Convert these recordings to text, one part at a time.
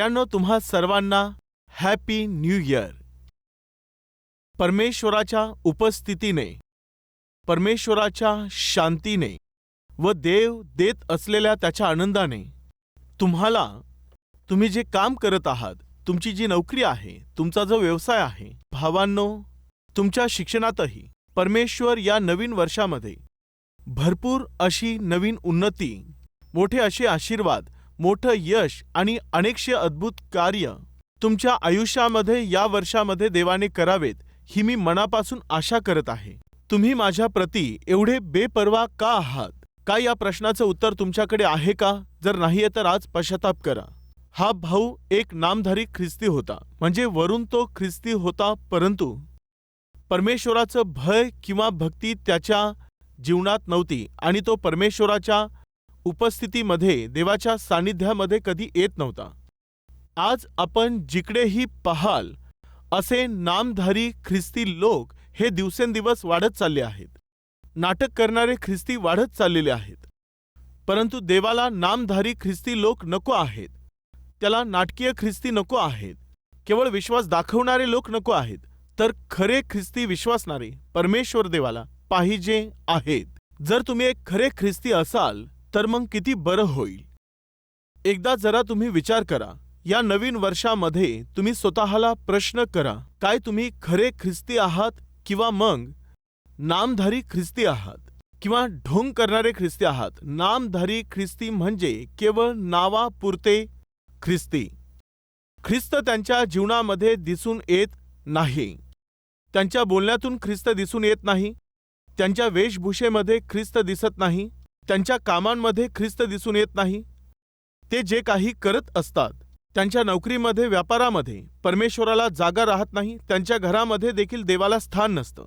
मित्रांनो तुम्हा सर्वांना हॅपी न्यू इयर परमेश्वराच्या उपस्थितीने परमेश्वराच्या शांतीने व देव देत असलेल्या त्याच्या आनंदाने तुम्हाला तुम्ही जे काम करत आहात तुमची जी नोकरी आहे तुमचा जो व्यवसाय आहे भावांनो तुमच्या शिक्षणातही परमेश्वर या नवीन वर्षामध्ये भरपूर अशी नवीन उन्नती मोठे असे आशीर्वाद मोठं यश आणि अनेकशे अद्भुत कार्य तुमच्या आयुष्यामध्ये या वर्षामध्ये देवाने करावेत ही मी मनापासून आशा करत आहे. तुम्ही माझ्या प्रती एवढे बेपर्वा का आहात? का या प्रश्नाचं उत्तर तुमच्याकडे आहे का? जर नाहीये तर आज पश्चाताप करा. हा भाऊ एक नामधारी ख्रिस्ती होता. म्हणजे वरून तो ख्रिस्ती होता परंतु परमेश्वराचं भय किंवा भक्ती त्याच्या जीवनात नव्हती आणि तो परमेश्वराच्या उपस्थितीमध्ये देवाच्या सान्निध्यामध्ये कधी येत नव्हता. आज आपण जिकडेही पाहाल असे नामधारी ख्रिस्ती लोक हे दिवसेंदिवस वाढत चालले आहेत. नाटक करणारे ख्रिस्ती वाढत चाललेले आहेत. परंतु देवाला नामधारी ख्रिस्ती लोक नको आहेत. त्याला नाटकीय ख्रिस्ती नको आहेत. केवळ विश्वास दाखवणारे लोक नको आहेत. तर खरे ख्रिस्ती विश्वासणारे परमेश्वर देवाला पाहिजे आहेत. जर तुम्ही एक खरे ख्रिस्ती असाल तर मग किती बरं होईल? एकदा जरा तुम्ही विचार करा. या नवीन वर्षामध्ये तुम्ही स्वतःला प्रश्न करा काय तुम्ही खरे ख्रिस्ती आहात किंवा मग नामधारी ख्रिस्ती आहात किंवा ढोंग करणारे ख्रिस्ती आहात? नामधारी ख्रिस्ती म्हणजे केवळ नावापुरते ख्रिस्ती. ख्रिस्त त्यांच्या जीवनामध्ये दिसून येत नाही. त्यांच्या बोलण्यातून ख्रिस्त दिसून येत नाही. त्यांच्या वेशभूषेमध्ये ख्रिस्त दिसत नाही. त्यांच्या कामांमध्ये ख्रिस्त दिसून येत नाही. ते जे काही करत असतात त्यांच्या नोकरीमध्ये व्यापारामध्ये परमेश्वराला जागा राहत नाही त्यांच्या घरामध्ये देखील देवाला स्थान नसतं.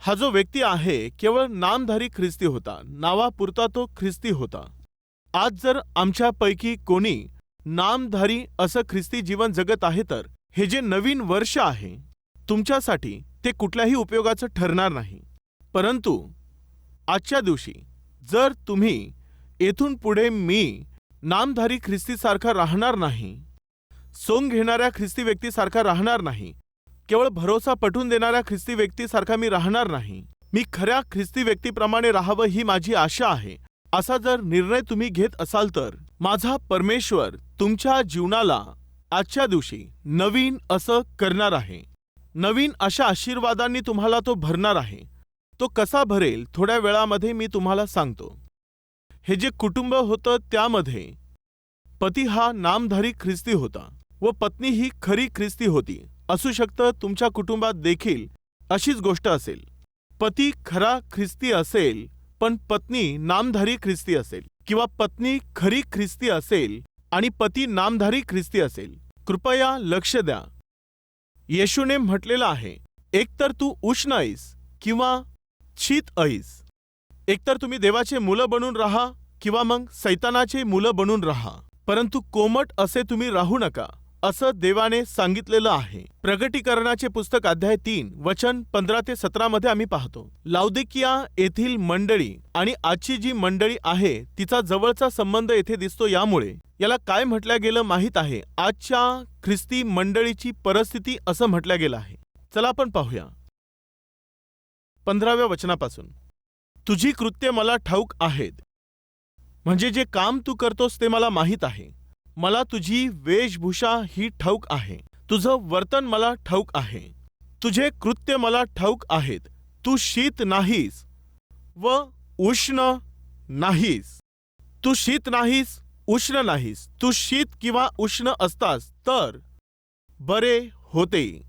हा जो व्यक्ती आहे केवळ नामधारी ख्रिस्ती होता नावापुरता तो ख्रिस्ती होता. आज जर आमच्यापैकी कोणी नामधारी असं ख्रिस्ती जीवन जगत आहे तर हे जे नवीन वर्ष आहे तुमच्यासाठी ते कुठल्याही उपयोगाचं ठरणार नाही. परंतु आजच्या दिवशी जर तुम्ही येथून पुढे मी नामधारी ख्रिस्तीसारखा राहणार नाही सोंग घेणाऱ्या ख्रिस्ती व्यक्तीसारखा राहणार नाही केवळ भरोसा पटवून देणाऱ्या ख्रिस्ती व्यक्तीसारखा मी राहणार नाही मी खऱ्या ख्रिस्ती व्यक्तीप्रमाणे राहावं ही माझी आशा आहे असा जर निर्णय तुम्ही घेत असाल तर माझा परमेश्वर तुमच्या जीवनाला आजच्या दिवशी नवीन असं करणार आहे. नवीन अशा आशीर्वादांनी तुम्हाला तो भरणार आहे. तो कसा भरेल थोड्या वेळामध्ये मी तुम्हाला सांगतो. हे जे कुटुंब होतं त्यामध्ये पती हा नामधारी ख्रिस्ती होता व पत्नी ही खरी ख्रिस्ती होती. असू शकतं तुमच्या कुटुंबात देखील अशीच गोष्ट असेल. पती खरा ख्रिस्ती असेल पण पत्नी नामधारी ख्रिस्ती असेल किंवा पत्नी खरी ख्रिस्ती असेल आणि पती नामधारी ख्रिस्ती असेल. कृपया लक्ष द्या. येशूने म्हटलेलं आहे एकतर तू उष्ण आहेस किंवा छीत ऐस. एकतर तुम्ही देवाचे मुलं बनून राहा किंवा मग सैतानाचे मुलं बनून राहा. परंतु कोमट असे तुम्ही राहू नका असं देवाने सांगितलेलं आहे. प्रगटीकरणाचे पुस्तक अध्याय तीन वचन पंधरा ते सतरा मध्ये आम्ही पाहतो. लावदिकिया येथील मंडळी आणि आजची जी मंडळी आहे तिचा जवळचा संबंध येथे दिसतो यामुळे. याला काय म्हटलं गेलं माहीत आहे? आजच्या ख्रिस्ती मंडळीची परिस्थिती असं म्हटलं गेलं आहे. चला आपण पाहूया. पंधराव्या वचनापासून. तुझी कृत्य मला ठाऊक आहेत. म्हणजे जे काम तू करतोस ते मला माहीत आहे. मला तुझी वेशभूषा ही ठाऊक आहे. तुझं वर्तन मला ठाऊक आहे. तुझे कृत्य मला ठाऊक आहेत. तू शीत नाहीस. व उष्ण नाहीस. तू शीत नाहीस उष्ण नाहीस. तू शीत किंवा उष्ण असतास तर बरे होते.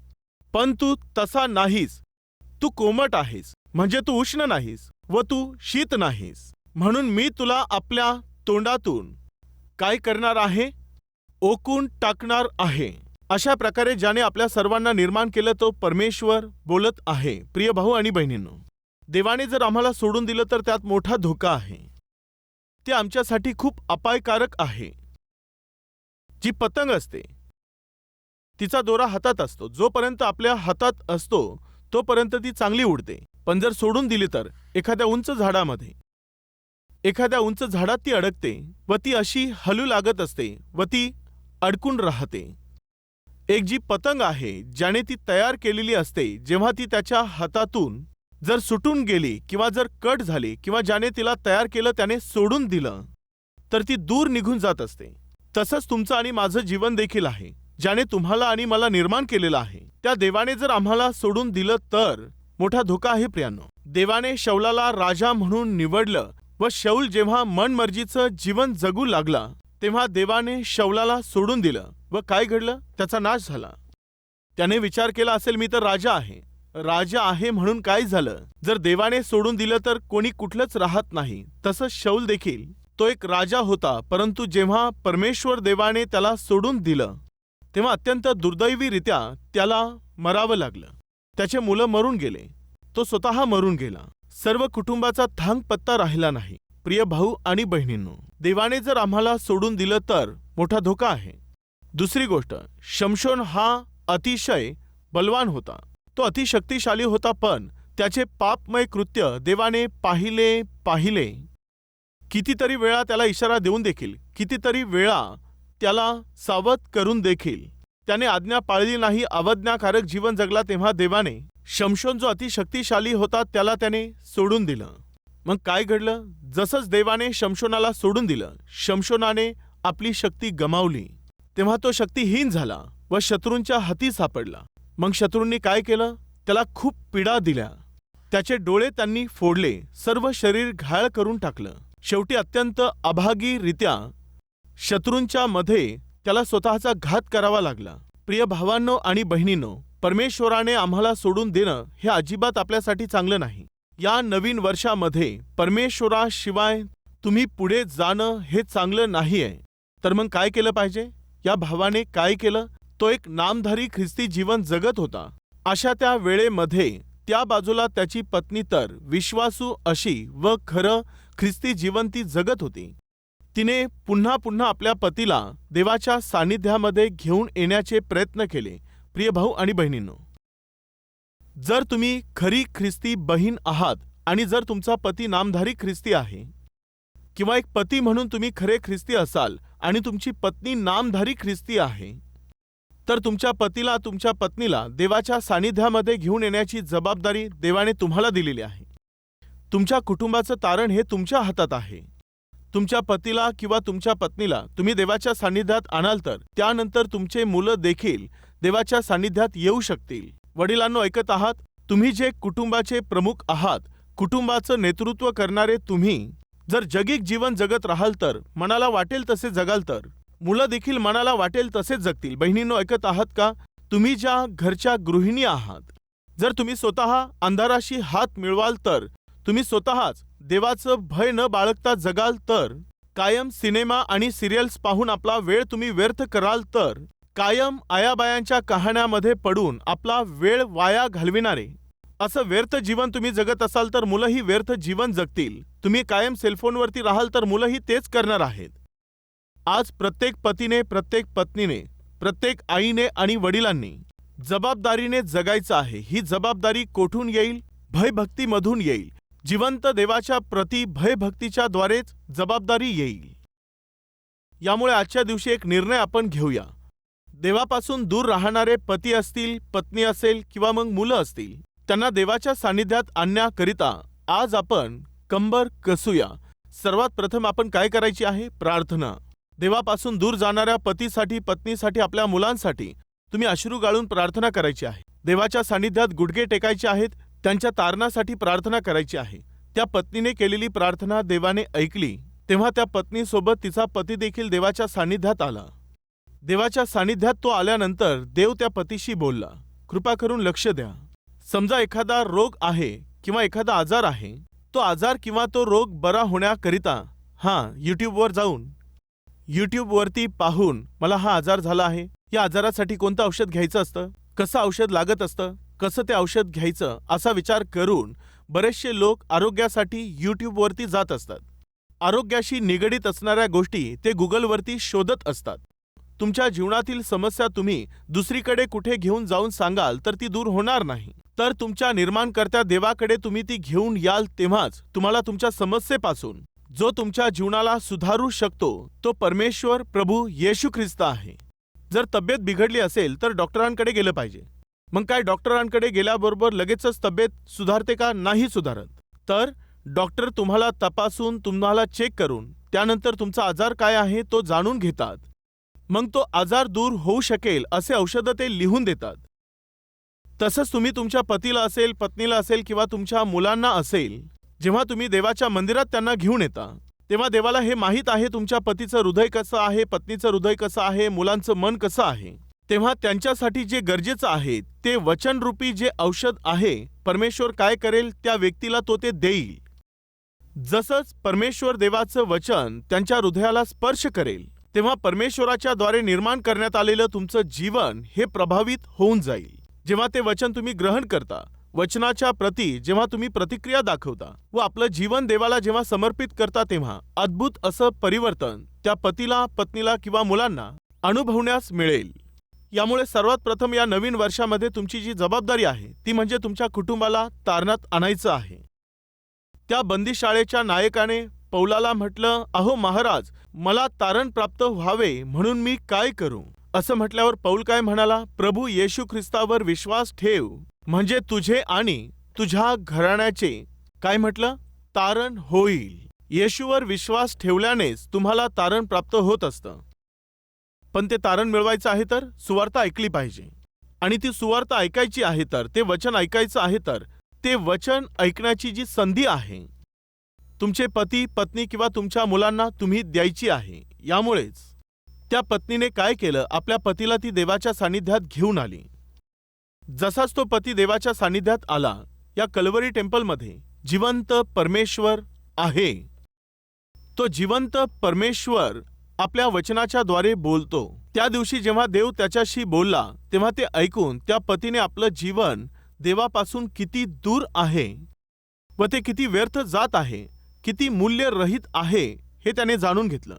पण तू तसा नाहीस. तू कोमट आहेस म्हणजे तू उष्ण नाहीस व तू शीत नाहीस. म्हणून मी तुला आपल्या तोंडातून काय करणार आहे? ओकून टाकणार आहे. अशा प्रकारे ज्याने आपल्या सर्वांना निर्माण केलं तो परमेश्वर बोलत आहे. प्रिय भाऊ आणि बहिणींनो देवाने जर आम्हाला सोडून दिलं तर त्यात मोठा धोका आहे. ते आमच्यासाठी खूप अपायकारक आहे. जी पतंग असते तिचा दोरा हातात असतो. जोपर्यंत आपल्या हातात असतो तोपर्यंत ती चांगली उडते. पण जर सोडून दिली तर एखाद्या उंच झाडामध्ये. एखाद्या उंच झाडात ती अडकते व ती अशी हलू लागत असते व ती अडकून राहते. एक जी पतंग आहे ज्याने ती तयार केलेली असते जेव्हा ती त्याच्या हातातून जर सुटून गेली किंवा जर कट झाली किंवा ज्याने तिला तयार केलं त्याने सोडून दिलं तर ती दूर निघून जात असते. तसंच तुमचं आणि माझं जीवन देखील आहे ज्याने तुम्हाला आणि मला निर्माण केलेलं आहे. त्या देवाने जर आम्हाला सोडून दिलं तर? मोठा धोका आहे प्रियानो. देवाने शौलाला राजा म्हणून निवडलं व शौल जेव्हा मनमर्जीचं जीवन जगू लागला तेव्हा देवाने शौलाला सोडून दिलं व काय घडलं? त्याचा नाश झाला. त्याने विचार केला असेल मी तर राजा आहे. राजा आहे म्हणून काय झालं? जर देवाने सोडून दिलं तर कोणी कुठलंच राहत नाही. तसं शौल देखील. तो एक राजा होता परंतु जेव्हा परमेश्वर देवाने त्याला सोडून दिलं तेव्हा अत्यंत दुर्दैवीरित्या त्याला मरावं लागलं. त्याचे मुलं मरून गेले. तो स्वतः मरून गेला. सर्व कुटुंबाचा थांग पत्ता राहिला नाही. प्रिय भाऊ आणि बहिणींनो देवाने जर आम्हाला सोडून दिलं तर मोठा धोका आहे. दुसरी गोष्ट शमशोन हा अतिशय बलवान होता. तो अतिशक्तिशाली होता पण त्याचे पापमय कृत्य देवाने पाहिले पाहिले. कितीतरी वेळा त्याला इशारा देऊन देखील कितीतरी वेळा त्याला सावध करून देखील. त्याने आज्ञा पाळली नाही अवज्ञाकारक जीवन जगला तेव्हा देवाने. शमशोन जो अतिशक्तिशाली होता त्याला त्याने सोडून दिलं. मग काय घडलं? जसंच देवाने शमशोनाला सोडून दिलं शमशोनाने आपली शक्ती गमावली. तेव्हा तो शक्तीहीन झाला व शत्रूंच्या हाती सापडला. मग शत्रूंनी काय केलं? त्याला खूप पीडा दिल्या. त्याचे डोळे त्यांनी फोडले सर्व शरीर घाळ करून टाकलं. शेवटी अत्यंत अभागीरित्या शत्रूंच्या मध्ये त्याला स्वतःचा घात करावा लागला. प्रिय भावांनो आणि बहिणींनो परमेश्वराने आम्हाला सोडून देणं हे अजिबात आपल्यासाठी चांगलं नाही. या नवीन वर्षामध्ये परमेश्वराशिवाय तुम्ही पुढे जाणं हे चांगलं नाहीये. तर मग काय केलं पाहिजे? या भावाने काय केलं? तो एक नामधारी ख्रिस्ती जीवन जगत होता. अशा त्या वेळेमध्ये त्या बाजूला त्याची पत्नी तर विश्वासू अशी व खरं ख्रिस्ती जीवन ती जगत होती. तिने पुन्हा पुन्हा आपल्या पतीला देवाच्या सान्निध्यामध्ये घेऊन येण्याचे प्रयत्न केले. प्रिय भाऊ आणि बहिणींनो जर तुम्ही खरी ख्रिस्ती बहीण आहात आणि जर तुमचा पती नामधारी ख्रिस्ती आहे किंवा एक पती म्हणून तुम्ही खरे ख्रिस्ती असाल आणि तुमची पत्नी नामधारी ख्रिस्ती आहे तर तुमच्या पतीला तुमच्या पत्नीला देवाच्या सानिध्यामध्ये घेऊन येण्याची जबाबदारी देवाने तुम्हाला दिलेली आहे. तुमच्या कुटुंबाचं तारण हे तुमच्या हातात आहे. तुमच्या पतीला किंवा तुमच्या पत्नीला तुम्ही देवाच्या सान्निध्यात आणाल तर त्यानंतर तुमचे मुलं देखील देवाच्या सान्निध्यात येऊ शकतील. वडिलांनो ऐकत आहात? तुम्ही जे कुटुंबाचे प्रमुख आहात कुटुंबाचं नेतृत्व करणारे तुम्ही जर जगिक जीवन जगत राहाल तर मनाला वाटेल तसे जगाल तर मुलं देखील मनाला वाटेल तसेच जगतील. बहिणींनो ऐकत आहात का? तुम्ही ज्या घरच्या गृहिणी आहात जर तुम्ही स्वतः अंधाराशी हात मिळवाल तर तुम्ही स्वतःच देवाचं भय न बाळगता जगाल तर कायम सिनेमा आणि सिरियल्स पाहून आपला वेळ तुम्ही व्यर्थ कराल तर कायम आयाबायांच्या कहाण्यामध्ये पडून आपला वेळ वाया घालविणारे. असं व्यर्थ जीवन तुम्ही जगत असाल तर मुलंही व्यर्थ जीवन जगतील. तुम्ही कायम सेलफोनवरती राहाल तर मुलंही तेच करणार आहेत. आज प्रत्येक पतीने प्रत्येक पत्नीने प्रत्येक आईने आणि वडिलांनी जबाबदारीने जगायचं आहे. ही जबाबदारी कोठून येईल? भयभक्तीमधून येईल. जिवंत देवाच्या प्रति भयभक्तीच्या द्वारेच जबाबदारी येईल. यामुळे आजच्या दिवशी एक निर्णय आपण घेऊया. देवापासून दूर राहणारे पती असतील पत्नी असेल किंवा मग मुलं असतील त्यांना देवाच्या सान्निध्यात आणण्याकरिता आज आपण कंबर कसूया. सर्वात प्रथम आपण काय करायची आहे? प्रार्थना. देवापासून दूर जाणाऱ्या पतीसाठी पत्नीसाठी आपल्या मुलांसाठी तुम्ही अश्रू गाळून प्रार्थना करायची आहे. देवाच्या सान्निध्यात गुडघे टेकायचे आहेत त्यांच्या तारणासाठी प्रार्थना करायची आहे. त्या पत्नीने केलेली प्रार्थना देवाने ऐकली तेव्हा त्या पत्नीसोबत तिचा पती देखील देवाच्या सान्निध्यात आला. देवाच्या सान्निध्यात तो आल्यानंतर देव त्या पतीशी बोलला कृपा करून लक्ष द्या. समजा एखादा रोग आहे किंवा एखादा आजार आहे तो आजार किंवा तो रोग बरा होण्याकरिता हां यूट्यूबवर जाऊन यूट्यूबवरती पाहून मला हा आजार झाला आहे. या आजारासाठी कोणतं औषध घ्यायचं असतं? कसं औषध लागत असतं? कसं ते औषध घ्यायचं असा विचार करून बरेचसे लोक आरोग्यासाठी यूट्यूबवरती जात असतात. आरोग्याशी निगडीत असणाऱ्या गोष्टी ते गुगलवरती शोधत असतात. तुमच्या जीवनातील समस्या तुम्ही दुसरीकडे कुठे घेऊन जाऊन सांगाल तर ती दूर होणार नाही. तर तुमच्या निर्माणकर्त्या देवाकडे तुम्ही ती घेऊन याल तेव्हाच तुम्हाला तुमच्या समस्येपासून जो तुमच्या जीवनाला सुधारू शकतो तो परमेश्वर प्रभू येशू ख्रिस्त आहे. जर तब्येत बिघडली असेल तर डॉक्टरांकडे गेलं पाहिजे. मग काय डॉक्टरांकडे गेल्याबरोबर लगेचच तब्येत सुधारते का? नाही सुधारत. तर डॉक्टर तुम्हाला तपासून तुम्हाला चेक करून त्यानंतर तुमचा आजार काय आहे तो जाणून घेतात. मग तो आजार दूर होऊ शकेल असे औषधं ते लिहून देतात. तसंच तुम्ही तुमच्या पतीला असेल पत्नीला असेल किंवा तुमच्या मुलांना असेल जेव्हा तुम्ही देवाच्या मंदिरात त्यांना घेऊन येता तेव्हा देवाला हे माहीत आहे तुमच्या पतीचं हृदय कसं आहे पत्नीचं हृदय कसं आहे मुलांचं मन कसं आहे. तेव्हा त्यांच्यासाठी जे गरजेचं आहे ते वचनरूपी जे औषध आहे परमेश्वर काय करेल त्या व्यक्तीला तो ते देईल. जसंच परमेश्वर देवाचं वचन त्यांच्या हृदयाला स्पर्श करेल तेव्हा परमेश्वराच्या द्वारे निर्माण करण्यात आलेलं तुमचं जीवन हे प्रभावित होऊन जाईल. जेव्हा ते वचन तुम्ही ग्रहण करता वचनाच्या प्रती जेव्हा तुम्ही प्रतिक्रिया दाखवता व आपलं जीवन देवाला जेव्हा समर्पित करता तेव्हा अद्भुत असं परिवर्तन त्या पतीला पत्नीला किंवा मुलांना अनुभवण्यास मिळेल. यामुळे सर्वात प्रथम या नवीन वर्षामध्ये तुमची जी जबाबदारी आहे ती म्हणजे तुमच्या कुटुंबाला तारणात आणायचं आहे. त्या बंदीशाळेच्या नायकाने पौलाला म्हटलं अहो महाराज मला तारण प्राप्त व्हावे म्हणून मी काय करू? असं म्हटल्यावर पौल काय म्हणाला प्रभू येशू ख्रिस्तावर विश्वास ठेव म्हणजे तुझे आणि तुझ्या घराण्याचे. काय म्हटलं तारण होईल. येशूवर विश्वास ठेवल्यानेच तुम्हाला तारण प्राप्त होत असतं. पण ते तारण मिळवायचं आहे तर सुवार्ता ऐकली पाहिजे. आणि ती सुवार्ता ऐकायची आहे तर ते वचन ऐकायचं आहे तर ते वचन ऐकण्याची जी संधी आहे तुमचे पती पत्नी किंवा तुमच्या मुलांना तुम्ही द्यायची आहे. यामुळेच त्या पत्नीने काय केलं? आपल्या पतीला ती देवाच्या सानिध्यात घेऊन आली. जसाच तो पती देवाच्या सानिध्यात आला या कलवरी टेम्पलमध्ये जिवंत परमेश्वर आहे. तो जिवंत परमेश्वर आपल्या वचनाच्या द्वारे बोलतो. त्या दिवशी जेव्हा देव त्याच्याशी बोलला तेव्हा ते ऐकून त्या पतीने आपलं जीवन देवापासून किती दूर आहे व ते किती व्यर्थ जात आहे किती मूल्य रहित आहे हे त्याने जाणून घेतलं.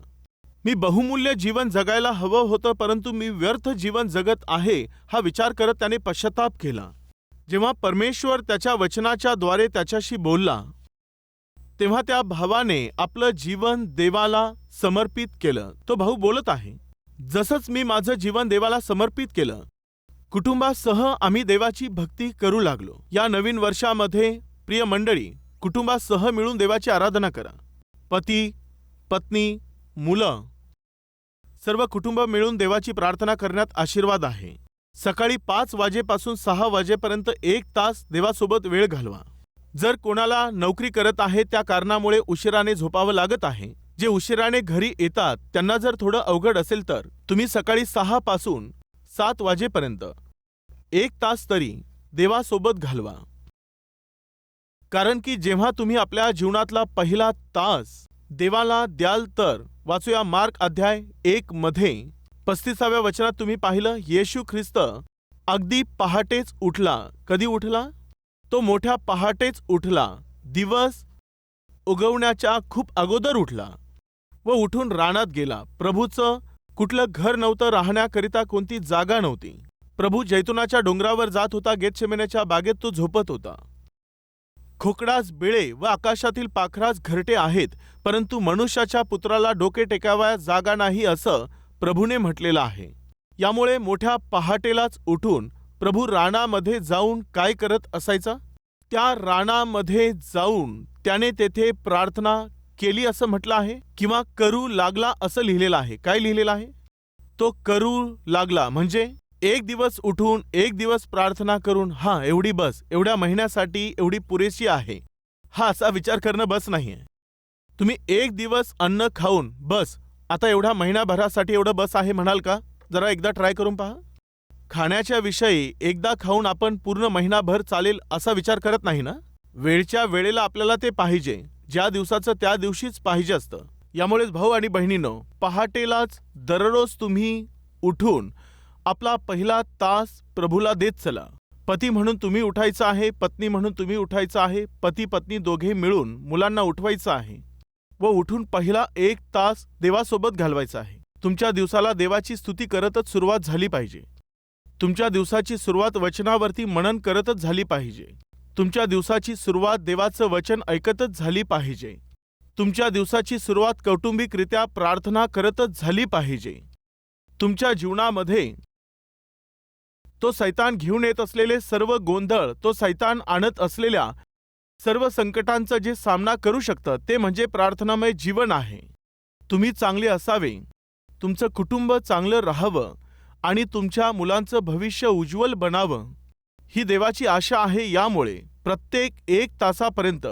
मी बहुमूल्य जीवन जगायला हवं होतं परंतु मी व्यर्थ जीवन जगत आहे हा विचार करत त्याने पश्चाताप केला. जेव्हा परमेश्वर त्याच्या वचनाच्या द्वारे त्याच्याशी बोलला तेव्हा त्या भावाने आपलं जीवन देवाला समर्पित केलं. तो भाऊ बोलत आहे जसंच मी माझं जीवन देवाला समर्पित केलं कुटुंबासह आम्ही देवाची भक्ती करू लागलो. या नवीन वर्षामध्ये प्रिय मंडळी कुटुंबासह मिळून देवाची आराधना करा. पती पत्नी मुलं सर्व कुटुंब मिळून देवाची प्रार्थना करण्यात आशीर्वाद आहे. सकाळी पाच वाजेपासून सहा वाजेपर्यंत एक तास देवासोबत वेळ घालवा. जर कोणाला नोकरी करत आहे त्या कारणामुळे उशिराने झोपावं लागत आहे. जे उशिराने घरी येतात त्यांना जर थोडं अवघड असेल तर तुम्ही सकाळी सहा पासून सात वाजेपर्यंत एक तास तरी देवासोबत घालवा. कारण की जेव्हा तुम्ही आपल्या जीवनातला पहिला तास देवाला द्याल तर वाचूया मार्क अध्याय एक मध्ये पस्तीसाव्या वचनात तुम्ही पाहिलं येशू ख्रिस्त अगदी पहाटेच उठला. कधी उठला? तो मोठ्या पहाटेच उठला. दिवस उगवण्याच्या खूप अगोदर उठला व उठून रानात गेला. प्रभूचं कुठलं घर नव्हतं राहण्याकरिता कोणती जागा नव्हती. प्रभू जैतुनाच्या डोंगरावर जात होता गेतशेमेण्याच्या बागेत तो झोपत होता. खोकडास बिळे व आकाशातील पाखरास घरटे आहेत परंतु मनुष्याच्या पुत्राला डोके टेकावया जागा नाही असं प्रभूने म्हटलेलं आहे. यामुळे मोठ्या पहाटेलाच उठून प्रभू राणामध्ये जाऊन काय करत असायचा? त्या राणामध्ये जाऊन त्याने तेथे प्रार्थना केली असं म्हटलं आहे? किंवा करू लागला असं लिहिलेलं आहे? काय लिहिलेलं आहे? तो करू लागला म्हणजे एक दिवस उठून एक दिवस प्रार्थना करून हा एवढी बस एवढ्या महिन्यासाठी एवढी पुरेशी आहे. हा असा विचार करणं बस नाहीये. तुम्ही एक दिवस अन्न खाऊन बस आता एवढ्या महिन्याभरासाठी एवढं बस आहे म्हणाल का? जरा एकदा ट्राय करून पहा. खाण्याच्या विषयी एकदा खाऊन आपण पूर्ण महिनाभर चालेल असा विचार करत नाही ना? वेळच्या वेळेला आपल्याला ते पाहिजे ज्या दिवसाचं त्या दिवशीच पाहिजे असतं. यामुळेच भाऊ आणि बहिणीनं पहाटेलाच दररोज तुम्ही उठून आपला पहिला तास प्रभूला देत चला. पती म्हणून तुम्ही उठायचं आहे पत्नी म्हणून तुम्ही उठायचं आहे पती पत्नी दोघे मिळून मुलांना उठवायचं आहे व उठून पहिला एक तास देवासोबत घालवायचा आहे. तुमच्या दिवसाला देवाची स्तुती करतच सुरुवात झाली पाहिजे. तुमच्या दिवसाची सुरुवात वचनावरती मनन करतच झाली पाहिजे. तुमच्या दिवसाची सुरुवात देवाचं वचन ऐकतच झाली पाहिजे. तुमच्या दिवसाची सुरुवात कौटुंबिकरित्या प्रार्थना करतच झाली पाहिजे. तुमच्या जीवनामध्ये तो सैतान घेऊन येत असलेले सर्व गोंधळ तो सैतान आणत असलेल्या सर्व संकटांचा जे सामना करू शकतं ते म्हणजे प्रार्थनामय जीवन आहे. तुम्ही चांगले असावे. तुमचं कुटुंब चांगलं राहावं. आणि तुमच्या मुलांचं भविष्य उज्ज्वल बनावं. ही देवाची आशा आहे यामुळे प्रत्येक एक तासापर्यंत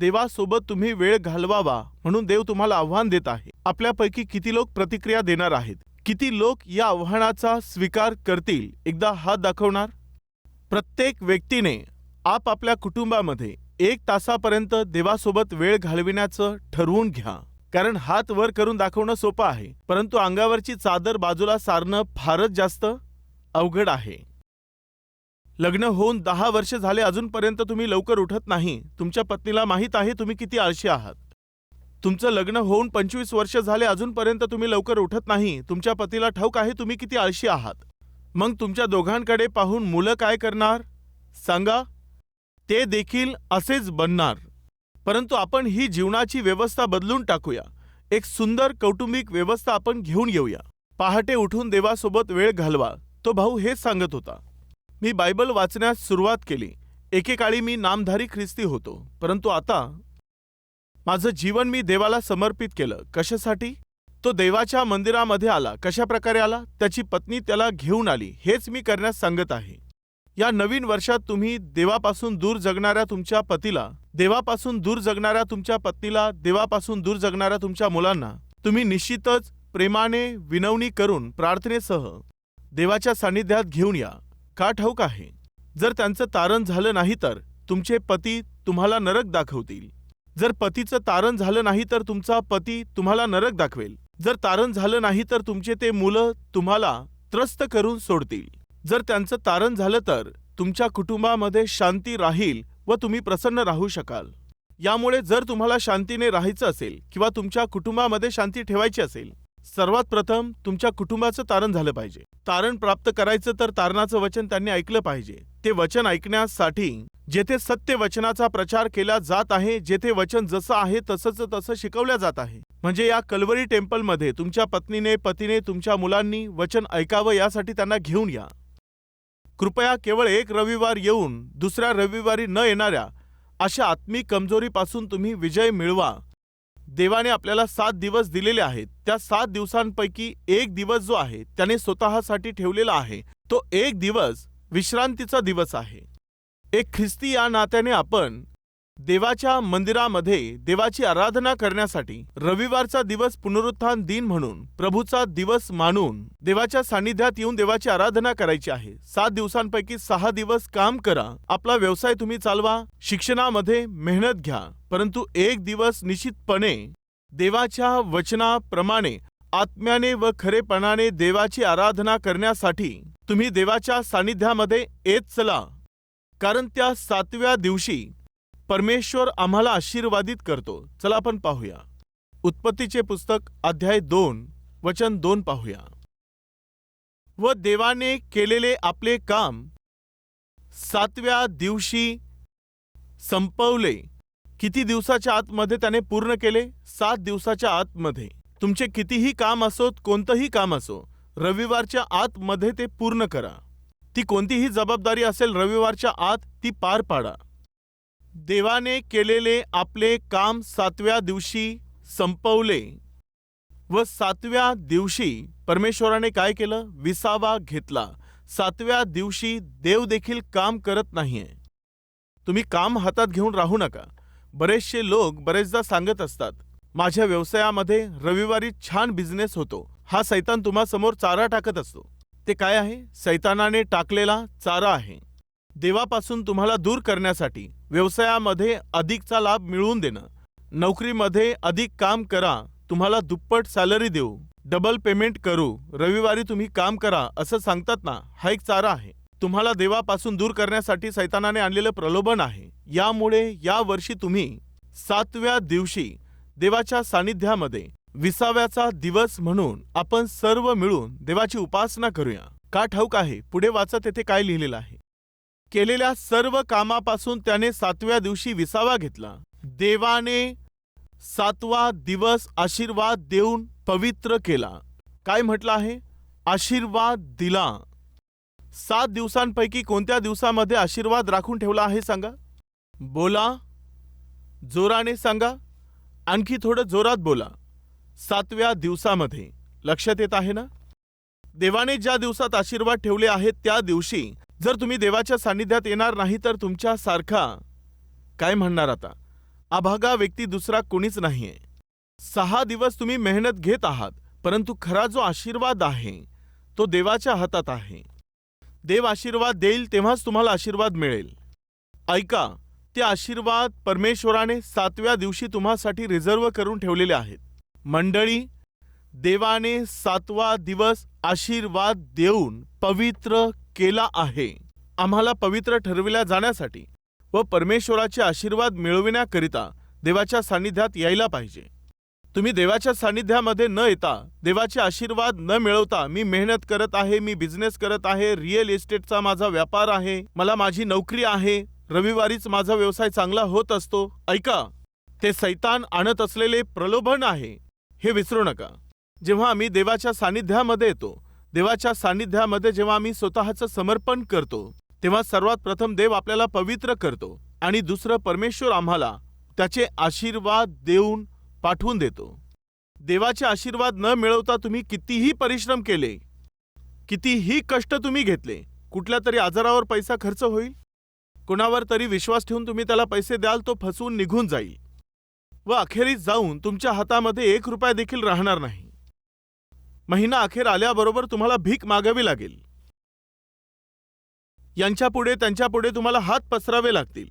देवासोबत तुम्ही वेळ घालवावा म्हणून देव तुम्हाला आव्हान देत आहे. आपल्यापैकी किती लोक प्रतिक्रिया देणार आहेत? किती लोक या आव्हानाचा स्वीकार करतील? एकदा हात दाखवणार? प्रत्येक व्यक्तीने आपापल्या कुटुंबामध्ये एक तासापर्यंत देवासोबत वेळ घालविण्याचं ठरवून घ्या. कारण हात वर करून दाखवणं सोपं आहे. परंतु अंगावरची चादर बाजूला सारणं फारच जास्त अवघड आहे. लग्न होऊन दहा वर्ष झाले अजूनपर्यंत तुम्ही लवकर उठत नाही. तुमच्या पत्नीला माहीत आहे तुम्ही किती आळशी आहात. तुमचं लग्न होऊन पंचवीस वर्ष झाले अजूनपर्यंत तुम्ही लवकर उठत नाही. तुमच्या पतीला ठाऊक आहे तुम्ही किती आळशी आहात. मग तुमच्या दोघांकडे पाहून मुलं काय करणार? सांगा. ते देखील असेच बनणार. परंतु आपण ही जीवनाची व्यवस्था बदलून टाकूया. एक सुंदर कौटुंबिक व्यवस्था आपण घेऊन येऊया. पहाटे उठून देवासोबत वेळ घालवा तो भाऊ हेच सांगत होता. मी बायबल वाचण्यास सुरुवात केली. एकेकाळी मी नामधारी ख्रिस्ती होतो. परंतु आता माझं जीवन मी देवाला समर्पित केलं. कशासाठी? तो देवाच्या मंदिरामध्ये आला. कशा प्रकारे आला? त्याची पत्नी त्याला घेऊन आली. हेच मी करण्यास सांगत आहे. या नवीन वर्षात तुम्ही देवापासून दूर जगणाऱ्या तुमच्या पतीला देवापासून दूर जगणाऱ्या तुमच्या पत्नीला देवापासून दूर जगणाऱ्या तुमच्या मुलांना तुम्ही निश्चितच प्रेमाने विनवणी करून प्रार्थनेसह देवाच्या सान्निध्यात घेऊन या. का ठाऊक आहे? जर त्यांचं तारण झालं नाही तर तुमचे पती तुम्हाला नरक दाखवतील. जर पतीचं तारण झालं नाही तर तुमचा पती तुम्हाला नरक दाखवेल. जर तारण झालं नाही तर तुमचे ते मुलं तुम्हाला त्रस्त करून सोडतील. जर त्यांचं तारण झालं तर तुमच्या कुटुंबामध्ये शांती राहील व तुम्ही प्रसन्न राहू शकाल. यामुळे जर तुम्हाला शांतीने राहायचं असेल किंवा तुमच्या कुटुंबामध्ये शांती ठेवायची असेल सर्वात प्रथम तुमच्या कुटुंबाचं तारण झालं पाहिजे. तारण प्राप्त करायचं तर तारणाचं वचन त्यांनी ऐकलं पाहिजे. ते वचन ऐकण्यासाठी जेथे सत्य वचनाचा प्रचार केला जात आहे जेथे वचन जसं आहे तसंच तसं शिकवल्या जात आहे. म्हणजे या कलवरी टेम्पलमध्ये तुमच्या पत्नीने पतीने तुमच्या मुलांनी वचन ऐकावं यासाठी त्यांना घेऊन या. कृपया केवळ एक रविवार येऊन दुसऱ्या रविवारी न येणाऱ्या अशा आत्मिक कमजोरीपासून तुम्ही विजय मिळवा. देवाने आपल्याला सात दिवस दिलेले आहेत. त्या सात दिवसांपैकी एक दिवस जो आहे त्याने स्वतःसाठी ठेवलेला आहे. तो एक दिवस विश्रांतीचा दिवस आहे. एक ख्रिस्ती या नात्याने आपण देवाच्या मंदिरामध्ये देवाची आराधना करण्यासाठी रविवारचा दिवस पुनरुत्थान दिन म्हणून प्रभूचा दिवस मानून देवाच्या सान्निध्यात येऊन देवाची आराधना करायची आहे. सात दिवसांपैकी सहा दिवस काम करा. आपला व्यवसाय तुम्ही चालवा. शिक्षणामध्ये मेहनत घ्या. परंतु एक दिवस निश्चितपणे देवाच्या वचनाप्रमाणे आत्म्याने व खरेपणाने देवाची आराधना करण्यासाठी तुम्ही देवाच्या सान्निध्यामध्ये येत चला. कारण त्या सातव्या दिवशी परमेश्वर आम्हाला आशीर्वादित करतो. चला आपण पाहूया. उत्पत्तीचे पुस्तक अध्याय दोन वचन दोन पाहूया. व देवाने केलेले आपले काम सातव्या दिवशी संपवले. किती दिवसाच्या आतमध्ये त्याने पूर्ण केले? सात दिवसाच्या आतमध्ये. तुमचे कितीही काम असोत कोणतंही काम असो रविवारच्या आतमध्ये ते पूर्ण करा. ती कोणतीही जबाबदारी असेल रविवारच्या आत ती पार पाडा. देवाने केलेले आपले काम सातव्या दिवशी संपवले व सातव्या दिवशी परमेश्वराने काय केलं? विसावा घेतला. सातव्या दिवशी देव देखील काम करत नाहीये. तुम्ही काम हातात घेऊन राहू नका. बरेचसे लोक बरेचदा सांगत असतात माझ्या व्यवसायामध्ये रविवारी छान बिझनेस होतो. हा सैतान तुम्हासमोर चारा टाकत असतो. ते काय आहे? सैतानाने टाकलेला चारा आहे. देवापासून तुम्हाला दूर करण्यासाठी व्यवसायामध्ये अधिकचा लाभ मिळवून देणं. नोकरीमध्ये अधिक काम करा तुम्हाला दुप्पट सॅलरी देऊ. डबल पेमेंट करू रविवारी तुम्ही काम करा असं सांगतात ना हा एक चारा आहे. तुम्हाला देवापासून दूर करण्यासाठी सैतानाने आणलेलं प्रलोभन आहे. यामुळे या वर्षी तुम्ही सातव्या दिवशी देवाच्या सानिध्यामध्ये विसाव्याचा दिवस म्हणून आपण सर्व मिळून देवाची उपासना करूया. का ठाऊक आहे? पुढे वाचा तेथे काय लिहिलेलं आहे? केलेल्या सर्व कामापासून त्याने सातव्या दिवशी विसावा घेतला. देवाने सातवा दिवस आशीर्वाद देऊन पवित्र केला. काय म्हटलं आहे? आशीर्वाद दिला. सात दिवसांपैकी कोणत्या दिवसामध्ये आशीर्वाद राखून ठेवला आहे सांगा? बोला. जोराने सांगा. आणखी थोडं जोरात बोला. सातव्या दिवसामध्ये. लक्षात येत आहे ना? देवाने ज्या दिवसात आशीर्वाद ठेवले आहेत त्या दिवशी जर तुम्ही देवाच्या सान्निध्यात येणार नाही तर तुमच्यासारखा काय म्हणणार आता? अभागा व्यक्ती दुसरा कोणीच नाहीये. सहा दिवस तुम्ही मेहनत घेत आहात परंतु खरा जो आशीर्वाद आहे तो देवाच्या हातात आहे. देव आशीर्वाद देईल तेव्हाच तुम्हाला आशीर्वाद मिळेल. ऐका ते आशीर्वाद परमेश्वराने सातव्या दिवशी तुम्हासाठी रिझर्व करून ठेवलेले आहेत. मंडळी देवाने सातवा दिवस आशीर्वाद देऊन पवित्र केला आहे. आम्हाला पवित्र ठरविल्या जाण्यासाठी व परमेश्वराचे आशीर्वाद मिळविण्याकरिता देवाच्या सान्निध्यात यायला पाहिजे. तुम्ही देवाच्या सान्निध्यामध्ये न येता देवाचे आशीर्वाद न मिळवता मी मेहनत करत आहे मी बिझनेस करत आहे रिअल इस्टेटचा माझा व्यापार आहे मला माझी नोकरी आहे रविवारीच माझा व्यवसाय चांगला होत असतो. ऐका ते सैतान आणत असलेले प्रलोभन आहे. हे विसरू नका. जेव्हा आम्ही देवाच्या सान्निध्यामध्ये येतो देवाच्या सान्निध्यामध्ये जेव्हा आम्ही स्वतःचं समर्पण करतो तेव्हा सर्वात प्रथम देव आपल्याला पवित्र करतो आणि दुसरं परमेश्वर आम्हाला त्याचे आशीर्वाद देऊन पाठवून देतो. देवाचे आशीर्वाद न मिळवता तुम्ही कितीही परिश्रम केले कितीही कष्ट तुम्ही घेतले कुठल्या तरी आजारावर पैसा खर्च होईल? कुणावर तरी विश्वास ठेवून तुम्ही त्याला पैसे द्याल तो फसवून निघून जाईल. व अखेरीस जाऊन तुमच्या हातामध्ये एक रुपया देखील राहणार नाही. महिना अखेर आल्याबरोबर तुम्हाला भीक मागावी लागेल. यांच्यापुढे त्यांच्यापुढे तुम्हाला हात पसरावे लागतील.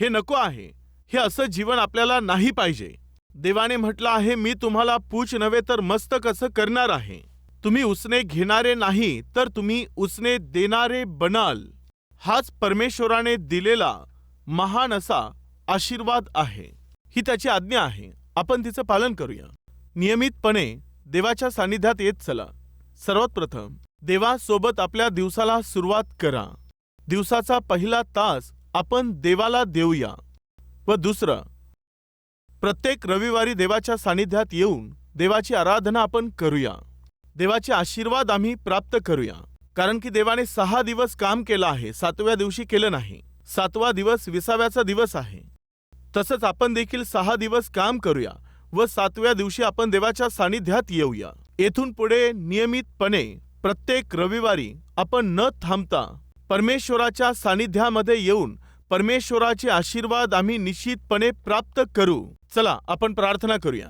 हे नको आहे. हे असं जीवन आपल्याला नाही पाहिजे. देवाने म्हटलं आहे मी तुम्हाला पूछ नव्हे तर मस्तक असं करणार आहे. तुम्ही उसने घेणारे नाही तर तुम्ही उसने देणारे बनाल. हाच परमेश्वराने दिलेला महान असा आशीर्वाद आहे. ही त्याची आज्ञा आहे. आपण तिचं पालन करूया. नियमितपणे देवाच्या सान्निध्यात येत चला. सर्वात प्रथम देवासोबत आपल्या दिवसाला सुरुवात करा. दिवसाचा पहिला तास आपण देवाला देऊया. व दुसरं प्रत्येक रविवारी देवाच्या सान्निध्यात येऊन देवाची आराधना आपण करूया. देवाचे आशीर्वाद आम्ही प्राप्त करूया. कारण की देवाने सहा दिवस काम केलं आहे सातव्या दिवशी केलं नाही. सातवा दिवस विसाव्याचा दिवस आहे. तसंच आपण देखील सहा दिवस काम करूया. व सातव्या दिवशी आपण देवाच्या सानिध्यात येऊया. येथून पुढे नियमितपणे प्रत्येक रविवारी आपण न थांबता परमेश्वराच्या सानिध्यामध्ये येऊन परमेश्वराचे आशीर्वाद आम्ही निश्चितपणे प्राप्त करू. चला आपण प्रार्थना करूया.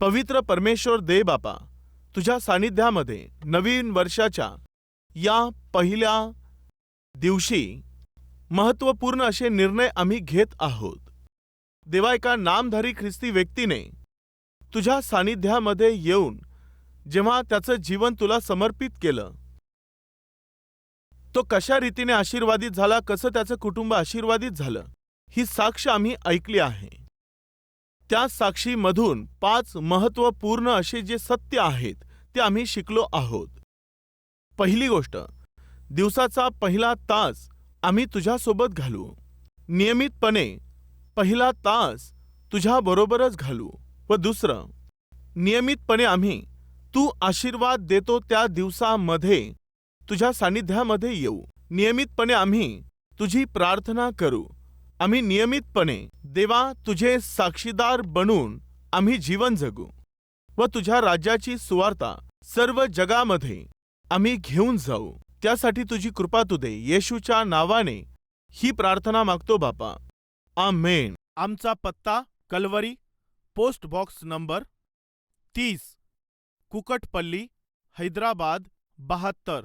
पवित्र परमेश्वर दे बापा तुझ्या सानिध्यामध्ये नवीन वर्षाच्या या पहिल्या दिवशी महत्त्वपूर्ण असे निर्णय आम्ही घेत आहोत. देवा एका नामधारी ख्रिस्ती व्यक्तीने तुझ्या सानिध्यामध्ये येऊन जेव्हा त्याचं जीवन तुला समर्पित केलं तो कशा रीतीने आशीर्वादित झाला कसं त्याचं कुटुंब आशीर्वादित झालं ही साक्ष आम्ही ऐकली आहे. त्या साक्षीमधून पाच महत्त्वपूर्ण असे जे सत्य आहेत ते आम्ही शिकलो आहोत. पहिली गोष्ट दिवसाचा पहिला तास आम्ही तुझ्यासोबत घालू. नियमितपणे पहिला तास तुझ्याबरोबरच घालू व दुसरं नियमितपणे आम्ही तू आशीर्वाद देतो त्या दिवसामध्ये तुझ्या सान्निध्यामध्ये येऊ. नियमितपणे आम्ही तुझी प्रार्थना करू. आम्ही नियमितपणे देवा तुझे साक्षीदार बनून आम्ही जीवन जगू व तुझ्या राज्याची सुवार्ता सर्व जगामध्ये आम्ही घेऊन जाऊ. त्यासाठी तुझी कृपा तू दे येशूच्या नावाने. ही प्रार्थना मागतो बापा. आमेन. आमचा पत्ता कलवरी पोस्ट बॉक्स नंबर तीस कुकटपल्ली हैदराबाद बहात्तर.